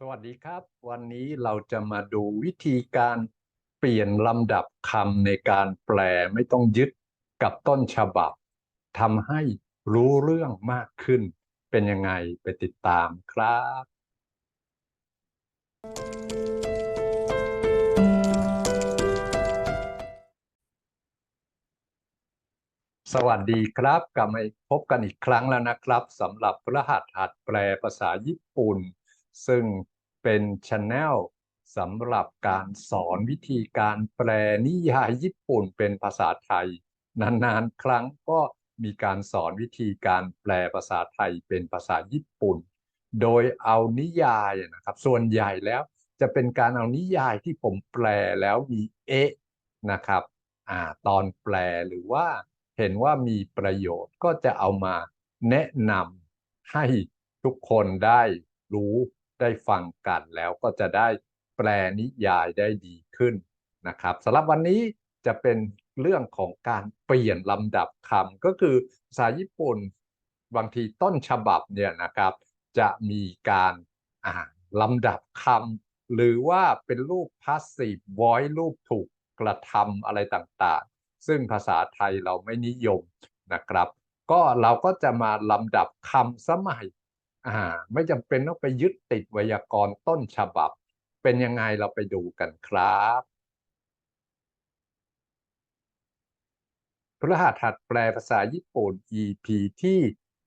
สวัสดีครับ วันนี้เราจะมาดูวิธีการเปลี่ยนลำดับคำในการแปลไม่ต้องยึดกับต้นฉบับทำให้รู้เรื่องมากขึ้น เป็นยังไงไปติดตามครับ สวัสดีครับกลับมาพบกันอีกครั้งแล้วนะครับสำหรับพระหัสหัดแปลภาษาญี่ปุ่น ซึ่งเป็นช anel สำหรับการสอนวิธีการแปลนิยายญี่ปุ่นเป็นภาษาไทย นานๆ ครั้งก็มีการสอนวิธีการแปลภาษาไทยเป็นภาษาญี่ปุ่น โดยเอานิยายนะครับส่วนใหญ่แล้วจะเป็นการเอานิยายที่ผมแปลแล้วมีเอะนะครับอ่าตอนแปลหรือว่าเห็นว่ามีประโยชน์ก็จะเอามาแนะนำให้ทุกคนได้รู้ ได้ฟังกันแล้วก็จะได้แปลนิยายได้ดีขึ้นนะครับสำหรับวันนี้จะเป็นเรื่องของการเปลี่ยนลำดับคำก็คือภาษาญี่ปุ่นบางทีต้นฉบับเนี่ยนะครับ จะมีการอ่านลำดับคำหรือว่าเป็นรูป passive voice รูปถูกกระทำอะไรต่างๆ ซึ่งภาษาไทยเราไม่นิยมนะครับ ก็เราก็จะมาลำดับคำสมัย อ่าไม่จำเป็นต้องไปยึดติดไวยากรณ์ต้นฉบับ เป็นยังไงเราไปดูกันครับพฤหัสหัดแปลภาษาญี่ปุ่น EP ที่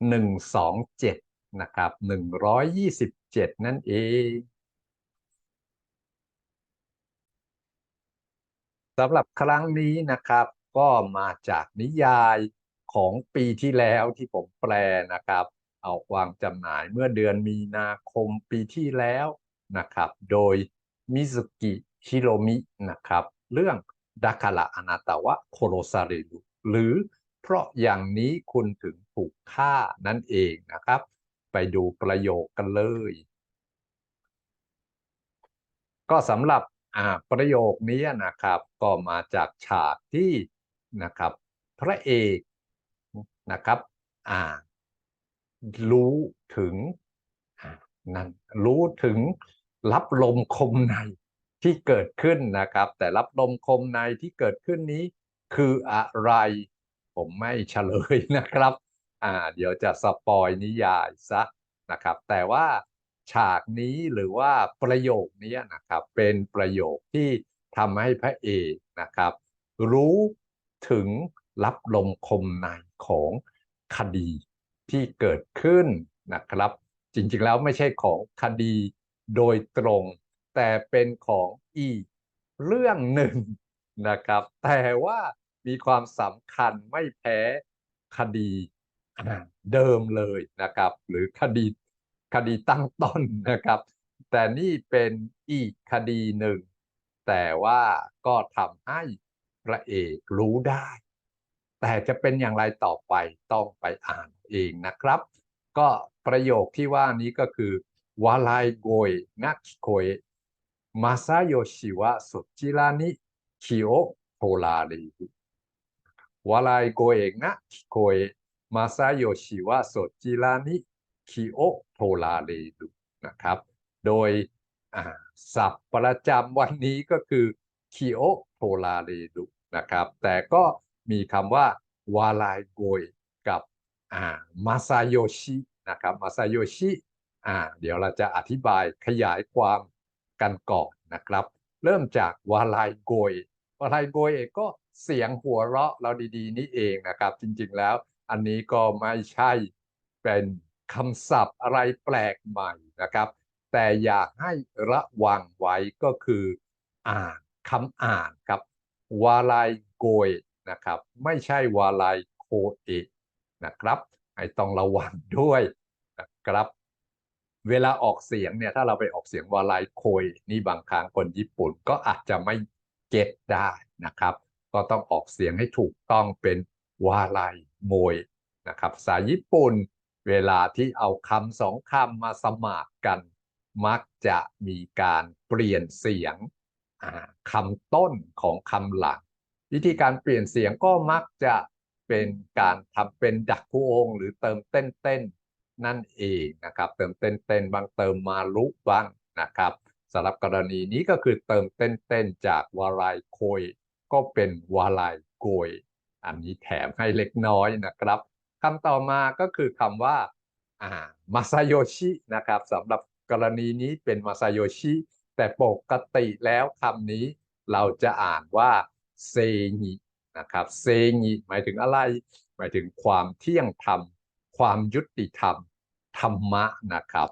หนึ่งสองเจ็ดนะครับหนึ่งร้อยยี่สิบเจ็ดนั่นเองสำหรับครั้งนี้นะครับ ก็มาจากนิยายของปีที่แล้วที่ผมแปลนะครับ เอาวางจำหน่ายเมื่อเดือนมีนาคมปีที่แล้วนะครับ โดยมิซุกิฮิโรมินะครับ เรื่องดาคาระอนาตาวะโคโรซาเรรุหรือเพราะอย่างนี้คุณถึงถูกฆ่านั่นเองนะครับ ไปดูประโยคกันเลย ก็สำหรับอ่าประโยคนี้นะครับ ก็มาจากฉากที่นะครับ พระเอกนะครับ อ่า รู้ถึงนั่นรู้ถึงรับลมคมในที่เกิดขึ้นนะครับ แต่รับลมคมในที่เกิดขึ้นนี้คืออะไร ผมไม่เฉลยนะครับ อ่า เดี๋ยวจะสปอยนิยายซะนะครับ แต่ว่าฉากนี้หรือว่าประโยคนี้นะครับ เป็นประโยคที่ทำให้พระเอกนะครับ รู้ถึงรับลมคมในของคดี ที่เกิดขึ้นนะครับ จริงๆแล้วไม่ใช่ของคดีโดยตรง แต่เป็นของอีกเรื่องหนึ่งนะครับ แต่ว่ามีความสำคัญไม่แพ้คดีเดิมเลยนะครับ หรือคดีคดีตั้งต้นนะครับ แต่นี่เป็นอีกคดีหนึ่ง แต่ว่าก็ทำให้พระเอกรู้ได้ แต่จะเป็นอย่างไรต่อไปต้องไปอ่านเองนะครับ ก็ประโยคที่ว่านี้ก็คือวาลายโกยนักโคยมาซาโยชิวะสุจิรานิคิโอโทราเรวาลายโกยนักโคยมาซาโยชิวะสุจิรานิคิโอโทราเรดุนะครับ โดยศัพท์ประจำวันนี้ก็คือคิโอโทราเรดุนะครับ แต่ก็ มีคำว่าวาลายโกยกับมาซาโยชินะครับมาซาโยชิอ่าเดี๋ยวเราจะอธิบายขยายความกันก่อนนะครับ เริ่มจากวาลายโกยวาลายโกยเองก็เสียงหัวเราะเราดีๆ นี่เองนะครับ จริงๆแล้วอันนี้ก็ไม่ใช่เป็นคำศัพท์อะไรแปลกใหม่นะครับ แต่อยากให้ระวังไว้ก็คือ อ่านคำอ่านครับวาลายโกย นะครับ ไม่ใช่วาลายโคเอะนะครับให้ต้องระวังด้วยนะครับ เวลาออกเสียงเนี่ยถ้าเราไปออกเสียงวาลายโคยนี่บางครั้งคนญี่ปุ่นก็อาจจะไม่เก็ตได้นะครับ ก็ต้องออกเสียงให้ถูกต้องเป็นวาลายโมยนะครับภาษาญี่ปุ่นเวลาที่เอาคำสองคำมาสมานกัน มักจะมีการเปลี่ยนเสียงคำต้นของคำหลัง วิธีการเปลี่ยนเสียงก็มักจะเป็นการทำเป็นดักคูองหรือเติมเต้นเต้นนั่นเองนะครับเติมเต้นเต้นบางเติมมาลุบ้างนะครับสำหรับกรณีนี้ก็คือเติมเต้นๆจากวาลายโคย ก็เป็นวาลายโกย อันนี้แถมให้เล็กน้อยนะครับคำต่อมาก็คือคำว่าอ่ามาซาโยชินะครับสำหรับกรณีนี้เป็นมาซาโยชิแต่ปกติแล้วคำนี้เราจะอ่านว่า เซงินะครับเซงิหมายถึงอะไร หมายถึงความเที่ยงธรรม ความยุติธรรม ธรรมะนะครับ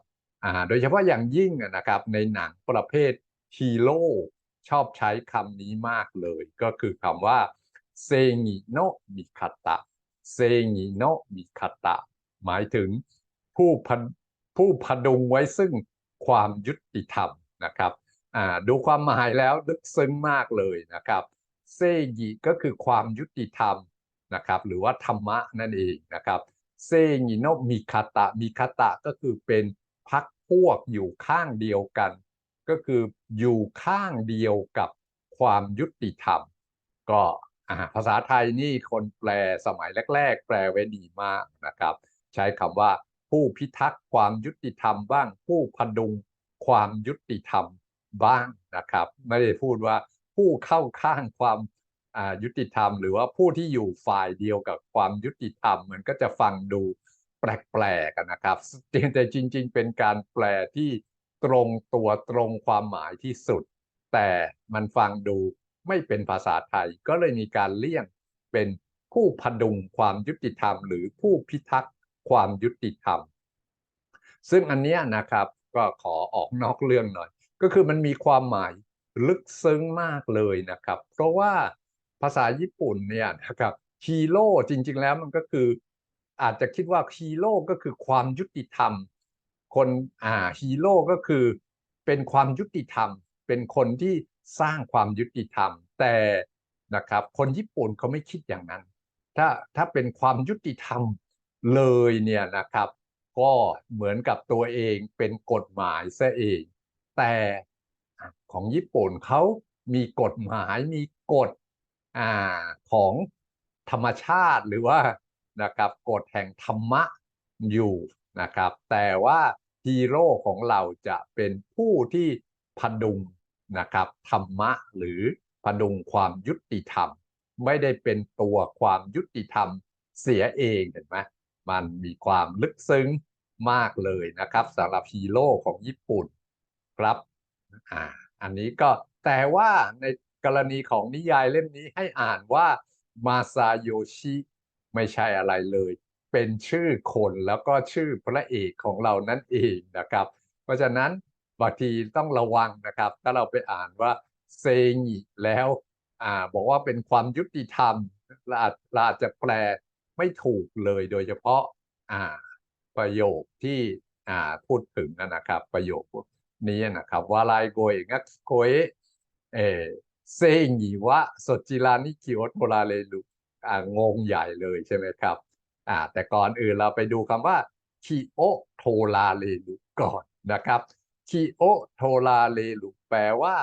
โดยเฉพาะอย่างยิ่งนะครับในหนังประเภทฮีโร่ชอบใช้คำนี้มากเลย ก็คือคำว่าเซงิโนมิคาตะเซงิโนมิคาตะหมายถึงผู้พันผู้พดุงไว้ซึ่งความยุติธรรมนะครับดูความหมายแล้วลึกซึ้งมากเลยนะครับ เซงิก็คือความยุติธรรมนะครับ หรือว่าธรรมะนั่นเองนะครับ เซงิโนะมิคาตะมิคาตะก็คือเป็นพักพวกอยู่ข้างเดียวกัน ก็คืออยู่ข้างเดียวกับความยุติธรรม ก็ภาษาไทยนี่คนแปลสมัยแรก ๆ แปลไว้ดีมากนะครับ ใช้คำว่าผู้พิทักษ์ความยุติธรรมบ้างผู้พดุงความยุติธรรมบ้างนะครับ ไม่ได้พูดว่า ผู้เข้าข้างความยุติธรรม หรือว่าผู้ที่อยู่ฝ่ายเดียวกับความยุติธรรม มันก็จะฟังดูแปลกๆกันนะครับแต่จริง ๆ เป็นการแปลที่ตรงตัวตรงความหมายที่สุด แต่มันฟังดูไม่เป็นภาษาไทย ก็เลยมีการเลี่ยงเป็นผู้พดุงความยุติธรรม หรือผู้พิทักษ์ความยุติธรรม ซึ่งอันนี้นะครับก็ขอออกนอกเรื่องหน่อย ก็คือมันมีความหมาย ลึกซึ้งมากเลยนะครับ เพราะว่าภาษาญี่ปุ่นเนี่ยนะครับฮีโร่จริง ๆ แล้วมันก็คืออาจจะคิดว่าฮีโร่ก็คือความยุติธรรม คนอ่าฮีโร่ก็คือเป็นความยุติธรรม เป็นคนที่สร้างความยุติธรรม แต่นะครับ คนญี่ปุ่นเขาไม่คิดอย่างนั้น ถ้าถ้าเป็นความยุติธรรมเลยเนี่ยนะครับ ก็เหมือนกับตัวเองเป็นกฎหมายซะเอง แต่ ของญี่ปุ่นเขามีกฎหมายมีกฎอ่าของธรรมชาติหรือว่านะครับกฎแห่งธรรมะอยู่นะครับ แต่ว่าฮีโร่ของเราจะเป็นผู้ที่พดุงนะครับธรรมะหรือพดุงความยุติธรรม ไม่ได้เป็นตัวความยุติธรรมเสียเองเห็นไหมมันมีความลึกซึ้งมากเลยนะครับสำหรับฮีโร่ของญี่ปุ่นครับอ่า อันนี้ก็แต่ว่าในกรณีของนิยายเล่มนี้ให้อ่านว่ามาซาโยชิไม่ใช่อะไรเลย เป็นชื่อคนแล้วก็ชื่อพระเอกของเรานั่นเองนะครับ เพราะฉะนั้นบางทีต้องระวังนะครับ ถ้าเราไปอ่านว่าเซงิแล้วอ่าบอกว่าเป็นความยุติธรรมเราอาจเราอาจจะแปลไม่ถูกเลยโดยเฉพาะอ่าประโยคที่อ่าพูดถึงนะครับ ประโยค นี้นะครับว่าลายโกยงักโกยเอเซงิวะสจิรานิคิโอโทราเลลุอ่างงใหญ่เลยใช่ไหมครับอ่าแต่ก่อนอื่นเราไปดูคำว่าคิโอโทราเลลุก่อนนะครับคิโอโทราเลลุแปลว่า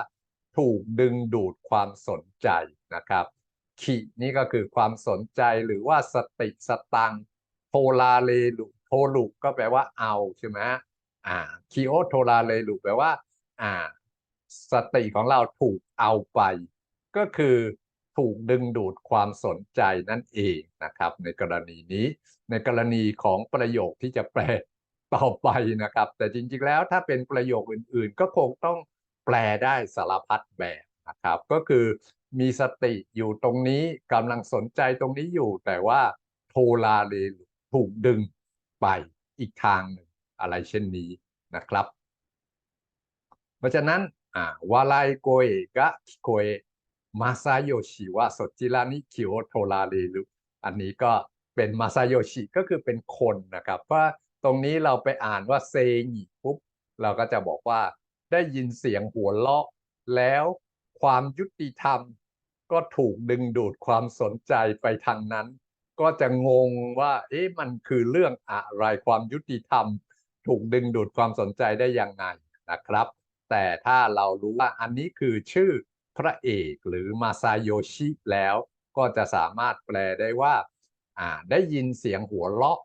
ถูกดึงดูดความสนใจนะครับคินี่ก็คือความสนใจหรือว่าสติสตังโทราเลลุโทลุก็แปลว่าเอาใช่ไหม อ่าคิโอโทราเลลุแปลว่า อ่า สติของเราถูกเอาไป ก็คือถูกดึงดูดความสนใจนั่นเองนะครับ ในกรณีนี้ ในกรณีของประโยคที่จะแปลต่อไปนะครับ แต่จริงๆแล้วถ้าเป็นประโยคอื่นๆ ก็คงต้องแปลได้สารพัดแบบนะครับ ก็คือมีสติอยู่ตรงนี้กำลังสนใจตรงนี้อยู่ แต่ว่าโทลาเลถูกดึงไปอีกทางหนึ่ง อะไรเช่นนี้นะครับ เพราะฉะนั้นอ่าวาไลโกเอกะคิโกเอมาซาโยชิวะสจิรานิคิโอโทราเรลุอันนี้ก็เป็นมาซาโยชิก็คือเป็นคนนะครับว่าะตรงนี้เราไปอ่านว่าเซงิปุ๊บเราก็จะบอกว่าได้ยินเสียงหัวเราะ แล้วความยุติธรรม ก็ถูกดึงดูดความสนใจไปทางนั้น ก็จะงงว่า เอ๊ะมันคือเรื่องอะไรความยุติธรรม ถูกดึงดูดความสนใจได้ยังไงนะครับ แต่ถ้าเรารู้ว่าอันนี้คือชื่อพระเอกหรือมาซาโยชิแล้วก็จะสามารถแปลได้ว่าอ่าได้ยินเสียงหัวเราะ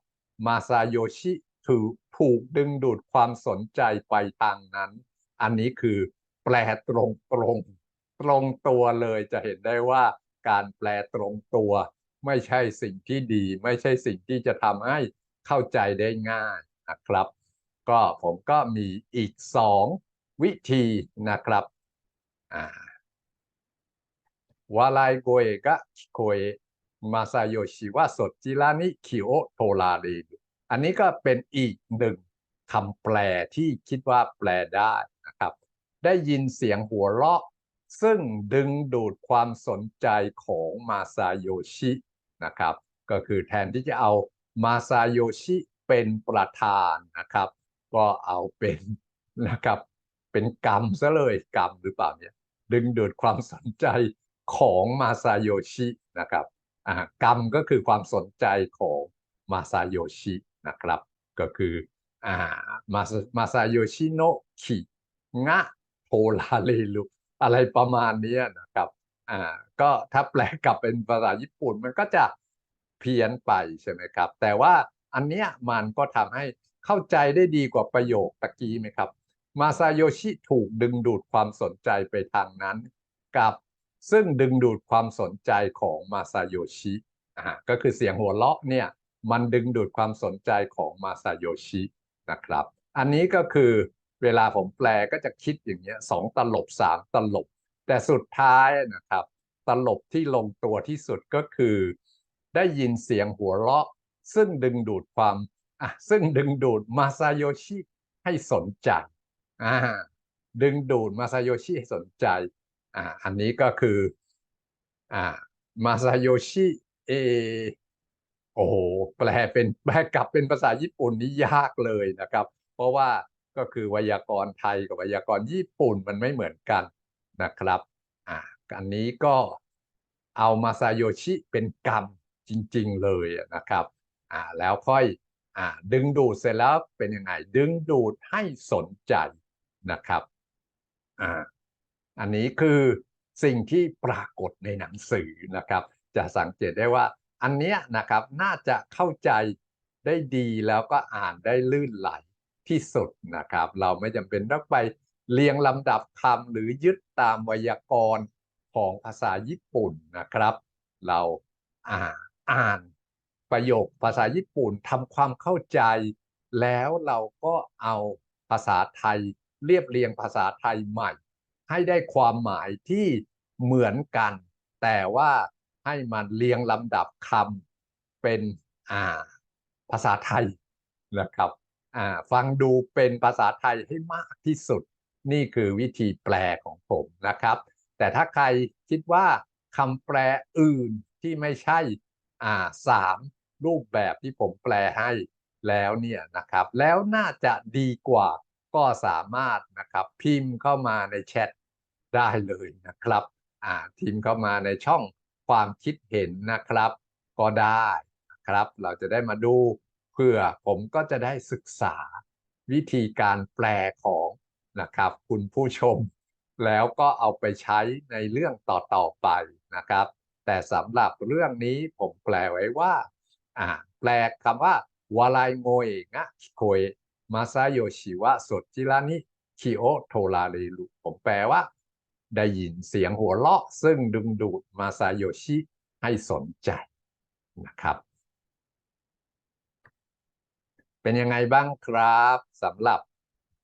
มาซาโยชิถูกถูกดึงดูดความสนใจไปทางนั้น อันนี้คือแปลตรงตรงตรงตัวเลยจะเห็นได้ว่าการแปลตรงตัว ไม่ใช่สิ่งที่ดี ไม่ใช่สิ่งที่จะทำให้เข้าใจได้ง่ายนะครับ ก็ผมก็มีอีกสองวิธีนะครับอ่าวาไลโกเอะกะคิโกเอะมาซาโยชิวะสดจิรานิคิโอโทราเรอันนี้ก็เป็นอีกหนึ่งคำแปลที่คิดว่าแปลได้นะครับ ได้ยินเสียงหัวเราะ ซึ่งดึงดูดความสนใจของมาซาโยชินะครับ ก็คือแทนที่จะเอามาซาโยชิเป็นประธานนะครับ ก็เอาเป็นนะครับเป็นกรรมซะเลยกรรมหรือเปล่าเนี่ยดึงดูดความสนใจของมาซาโยชินะครับกรรมก็คือความสนใจของมาซาโยชินะครับก็คืออ่ามามาซาโยชิโนคิงะโทราเรลุอะไรประมาณนี้นะครับอ่าก็ถ้าแปลกลับเป็นภาษาญี่ปุ่นมันก็จะเพี้ยนไปใช่ไหมครับ แต่ว่าอันเนี้ยมันก็ทำให้ เข้าใจได้ดีกว่าประโยคตะกี้ไหมครับ มาซาโยชิถูกดึงดูดความสนใจไปทางนั้น กับซึ่งดึงดูดความสนใจของมาซาโยชิอ่าก็คือเสียงหัวเราะเนี่ยมันดึงดูดความสนใจของมาซาโยชินะครับ อันนี้ก็คือเวลาผมแปลก็จะคิดอย่างเงี้ยสองตลบสามตลบ แต่สุดท้ายนะครับ ตลบที่ลงตัวที่สุดก็คือ ได้ยินเสียงหัวเราะ ซึ่งดึงดูดความ อะซึ่งดึงดูดมาซาโยชิให้สนใจอ่าดึงดูดมาซาโยชิให้สนใจอ่าอันนี้ก็คืออ่ามาซาโยชิเอโอ้โหแปลเป็นแปลกลับเป็นภาษาญี่ปุ่นนี่ยากเลยนะครับ เพราะว่าก็คือไวยากรณ์ไทยกับไวยากรณ์ญี่ปุ่นมันไม่เหมือนกันนะครับอ่าอันนี้ก็เอามาซาโยชิเป็นกรรมจริง ๆ เลยนะครับอ่าแล้วค่อย อ่าดึงดูดเสร็จแล้วเป็นยังไง ดึงดูดให้สนใจนะครับอ่าอันนี้คือสิ่งที่ปรากฏในหนังสือนะครับ จะสังเกตได้ว่าอันนี้นะครับน่าจะเข้าใจได้ดีแล้วก็อ่านได้ลื่นไหลที่สุดนะครับ เราไม่จำเป็นต้องไปเรียงลำดับคำหรือยึดตามไวยากรณ์ของภาษาญี่ปุ่นนะครับ เราอ่าอ่าน ประโยคภาษาญี่ปุ่นทำความเข้าใจ แล้วเราก็เอาภาษาไทยเรียบเรียงภาษาไทยใหม่ ให้ได้ความหมายที่เหมือนกัน แต่ว่าให้มันเรียงลำดับคำเป็นอ่าภาษาไทยนะครับอ่าฟังดูเป็นภาษาไทยให้มากที่สุด นี่คือวิธีแปลของผมนะครับ แต่ถ้าใครคิดว่าคำแปลอื่นที่ไม่ใช่อ่าสาม รูปแบบที่ผมแปลให้แล้วเนี่ยนะครับ แล้วน่าจะดีกว่าก็สามารถนะครับพิมพ์เข้ามาในแชทได้เลยนะครับอ่าพิมพ์เข้ามาในช่องความคิดเห็นนะครับ ก็ได้นะครับ เราจะได้มาดูเพื่อผมก็จะได้ศึกษาวิธีการแปลของนะครับ คุณผู้ชม แล้วก็เอาไปใช้ในเรื่องต่อๆไปนะครับ แต่สำหรับเรื่องนี้ผมแปลไว้ว่า อ่าแปลคำว่าวาลายโงเองะคิโคเอมาซาโยชิวะสดจิรานิคิโอโทราเรลุผมแปลว่า ได้ยินเสียงหัวเราะ ซึ่งดึงดูดมาซาโยชิให้สนใจนะครับ เป็นยังไงบ้างครับสำหรับ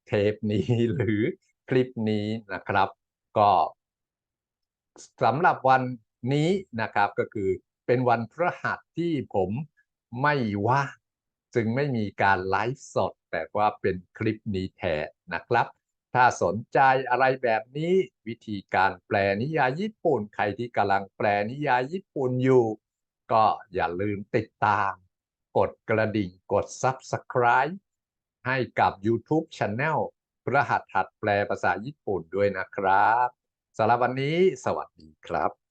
เทปนี้หรือคลิปนี้นะครับ ก็สำหรับวันนี้นะครับก็คือเป็นวันพระหัสที่ผม ไม่ว่างจึงไม่มีการไลฟ์สด แต่ว่าเป็นคลิปนี้แทนนะครับ ถ้าสนใจอะไรแบบนี้วิธีการแปลนิยายญี่ปุ่น ใครที่กำลังแปลนิยายญี่ปุ่นอยู่ ก็อย่าลืมติดตาม กดกระดิ่งกด Subscribe ให้กับ YouTube Channel พระหัสหัดแปลภาษาญี่ปุ่นด้วยนะครับสำหรับวันนี้สวัสดีครับ